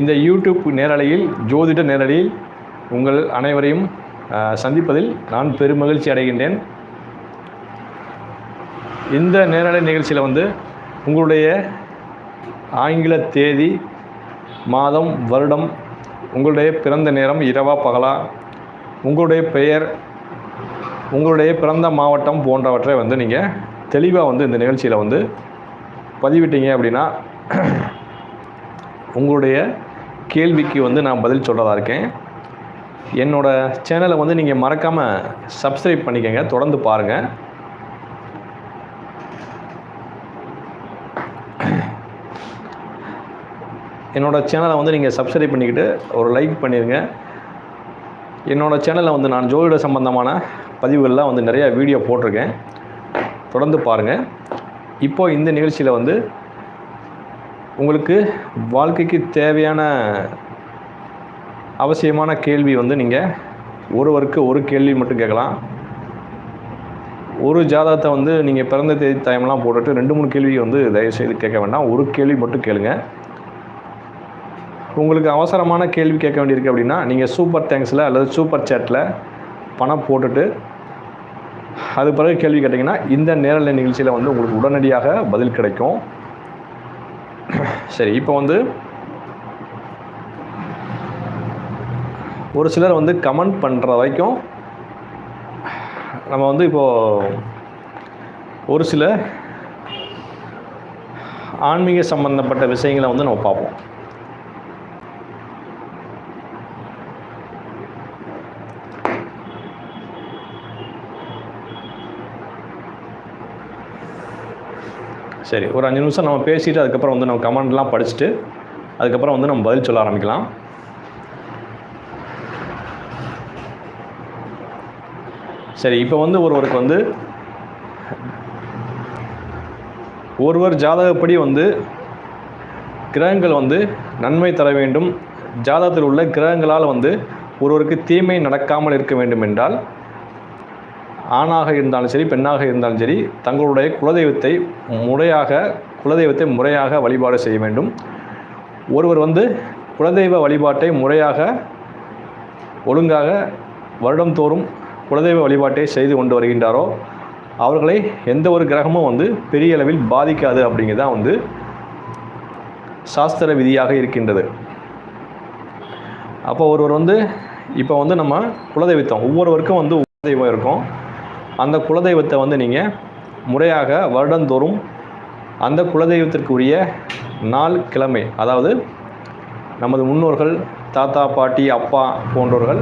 இந்த யூடியூப் நேரலையில் ஜோதிட நேரலையில் உங்கள் அனைவரையும் சந்திப்பதில் நான் பெருமகிழ்ச்சி அடைகின்றேன். இந்த நேரலை நிகழ்ச்சியில் வந்து உங்களுடைய ஆங்கில தேதி மாதம் வருடம் உங்களுடைய பிறந்த நேரம் இரவா பகலா உங்களுடைய பெயர் உங்களுடைய பிறந்த மாவட்டம் போன்றவற்றை வந்து நீங்கள் தெளிவாக வந்து இந்த நிகழ்ச்சியில் வந்து பதிவிட்டீங்க அப்படின்னா உங்களுடைய கேள்விக்கு வந்து நான் பதில் சொல்கிறதா இருக்கேன். என்னோடய சேனலை வந்து நீங்கள் மறக்காமல் சப்ஸ்கிரைப் பண்ணிக்கோங்க தொடர்ந்து பாருங்கள் என்னோடய சேனலை வந்து நீங்கள் சப்ஸ்கிரைப் பண்ணிக்கிட்டு ஒரு லைக் பண்ணிடுங்க என்னோடய சேனலில் வந்து நான் ஜோதிட சம்பந்தமான பதிவுகள்லாம் வந்து நிறையா வீடியோ போட்டிருக்கேன். தொடர்ந்து பாருங்கள் இப்போ இந்த நிகழ்ச்சியில் வந்து உங்களுக்கு வாழ்க்கைக்கு தேவையான அவசியமான கேள்வி வந்து நீங்கள் ஒருவருக்கு ஒரு கேள்வி மட்டும் கேட்கலாம். ஒரு ஜாதகத்தை வந்து நீங்கள் பிறந்த தேதி டைம்லாம் போட்டுட்டு ரெண்டு மூணு கேள்வி வந்து தயவுசெய்து கேட்க வேண்டாம். ஒரு கேள்வி மட்டும் கேளுங்க. உங்களுக்கு அவசரமான கேள்வி கேட்க வேண்டியிருக்கு அப்படின்னா நீங்கள் சூப்பர் தேங்க்ஸில் அல்லது சூப்பர் சேட்டில் பணம் போட்டுட்டு அது பிறகு கேள்வி கேட்டிங்கன்னா இந்த நேரலை நிகழ்ச்சியில் வந்து உங்களுக்கு உடனடியாக பதில் கிடைக்கும். சரி இப்போ வந்து ஒரு சிலர் வந்து கமெண்ட் பண்ணுற வரைக்கும் நம்ம வந்து இப்போது ஒரு சில ஆன்மீக சம்பந்தப்பட்ட விஷயங்களை வந்து நம்ம பார்ப்போம். சரி ஒரு அஞ்சு நிமிஷம் நம்ம பேசிட்டு அதுக்கப்புறம் வந்து நம்ம கமெண்ட்லாம் படிச்சுட்டு அதுக்கப்புறம் வந்து நம்ம பதில் சொல்ல ஆரம்பிக்கலாம். சரி இப்போ வந்து ஒருவருக்கு வந்து ஒருவர் ஜாதகப்படி வந்து கிரகங்கள் வந்து நன்மை தர வேண்டும். ஜாதகத்தில் உள்ள கிரகங்களால் வந்து ஒருவருக்கு தீமை நடக்காமல் இருக்க வேண்டும் என்றால் ஆணாக இருந்தாலும் சரி பெண்ணாக இருந்தாலும் சரி தங்களுடைய குலதெய்வத்தை முறையாக குலதெய்வத்தை முறையாக வழிபாடு செய்ய வேண்டும். ஒருவர் வந்து குலதெய்வ வழிபாட்டை முறையாக ஒழுங்காக வருடந்தோறும் குலதெய்வ வழிபாட்டை செய்து கொண்டு வருகின்றாரோ அவர்களை எந்த ஒரு கிரகமும் வந்து பெரிய அளவில் பாதிக்காது அப்படிங்கிறது தான் வந்து சாஸ்திர விதியாக இருக்கின்றது. அப்போ ஒருவர் வந்து இப்போ வந்து நம்ம குலதெய்வத்தம் ஒவ்வொருவருக்கும் வந்து குலதெய்வம் இருக்கும். அந்த குலதெய்வத்தை வந்து நீங்கள் முறையாக வருடந்தோறும் அந்த குலதெய்வத்திற்குரிய நாள் கிழமை அதாவது நமது முன்னோர்கள் தாத்தா பாட்டி அப்பா போன்றோர்கள்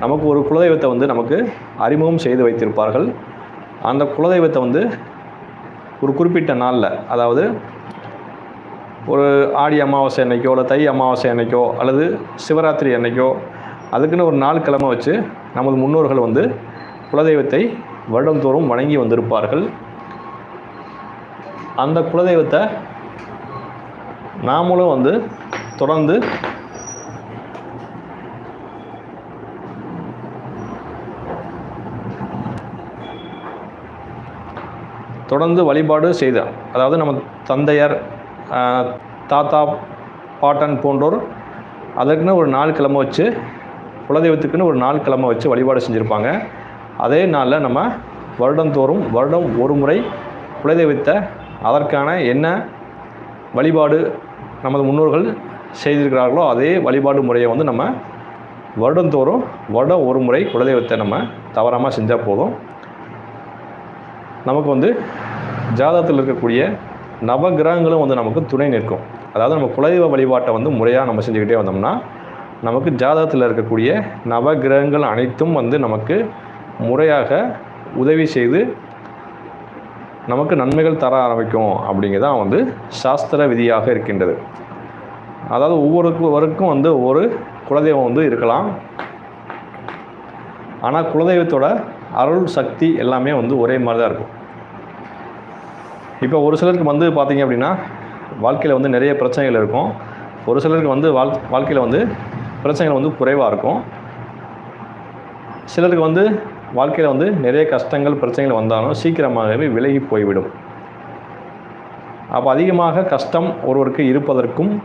நமக்கு ஒரு குலதெய்வத்தை வந்து நமக்கு அறிமுகம் செய்து வைத்திருப்பார்கள். அந்த குலதெய்வத்தை வந்து ஒரு குறிப்பிட்ட நாளில் அதாவது ஒரு ஆடி அமாவாசை அன்னைக்கோ இல்லை தை அமாவாசை அன்னைக்கோ அல்லது சிவராத்திரி அன்னைக்கோ அதுக்குன்னு ஒரு நாள் கிழமை வச்சு நமது முன்னோர்கள் வந்து குலதெய்வத்தை வருடந்தோறும் வணங்கி வந்திருப்பார்கள். அந்த குலதெய்வத்தை நாமளும் வந்து தொடர்ந்து தொடர்ந்து வழிபாடு செய்தார் அதாவது நம்ம தந்தையர் தாத்தா பாட்டன் போன்றோர் அதற்குன்னு ஒரு நாள் கிழமை வச்சு குலதெய்வத்துக்குன்னு ஒரு நாள் கிழமை வச்சு வழிபாடு செஞ்சுருப்பாங்க. அதே நாளில் நம்ம வருடந்தோறும் வருடம் ஒரு முறை குலதெய்வத்தை அதற்கான என்ன வழிபாடு நமது முன்னோர்கள் செய்திருக்கிறார்களோ அதே வழிபாடு முறையை வந்து நம்ம வருடந்தோறும் வருடம் ஒரு முறை குலதெய்வத்தை நம்ம தவறாமல் செஞ்சால் போதும். நமக்கு வந்து ஜாதகத்தில் இருக்கக்கூடிய நவகிரகங்களும் வந்து நமக்கு துணை நிற்கும். அதாவது நம்ம குலதெய்வ வழிபாட்டை வந்து முறையாக நம்ம செஞ்சுக்கிட்டே வந்தோம்னா நமக்கு ஜாதகத்தில் இருக்கக்கூடிய நவகிரகங்கள் அனைத்தும் வந்து நமக்கு முறையாக உதவி செய்து நமக்கு நன்மைகள் தர ஆரம்பிக்கும் அப்படிங்கிறதான் வந்து சாஸ்திர விதியாக இருக்கின்றது. அதாவது ஒவ்வொருவருக்கும் வந்து ஒரு குலதெய்வம் வந்து இருக்கலாம். ஆனால் குலதெய்வத்தோட அருள் சக்தி எல்லாமே வந்து ஒரே மாதிரி தான் இருக்கும். இப்போ ஒரு சிலருக்கு வந்து பார்த்தீங்க அப்படின்னா வாழ்க்கையில் வந்து நிறைய பிரச்சனைகள் இருக்கும். ஒரு சிலருக்கு வந்து வாழ் வாழ்க்கையில் வந்து பிரச்சனைகள் வந்து குறைவாக இருக்கும். சிலருக்கு வந்து வாழ்க்கையில் வந்து நிறைய கஷ்டங்கள் பிரச்சனைகள் வந்தாலும் சீக்கிரமாகவே விலகி போய்விடும். அப்போ அதிகமாக கஷ்டம் ஒருவருக்கு இருப்பதற்கும்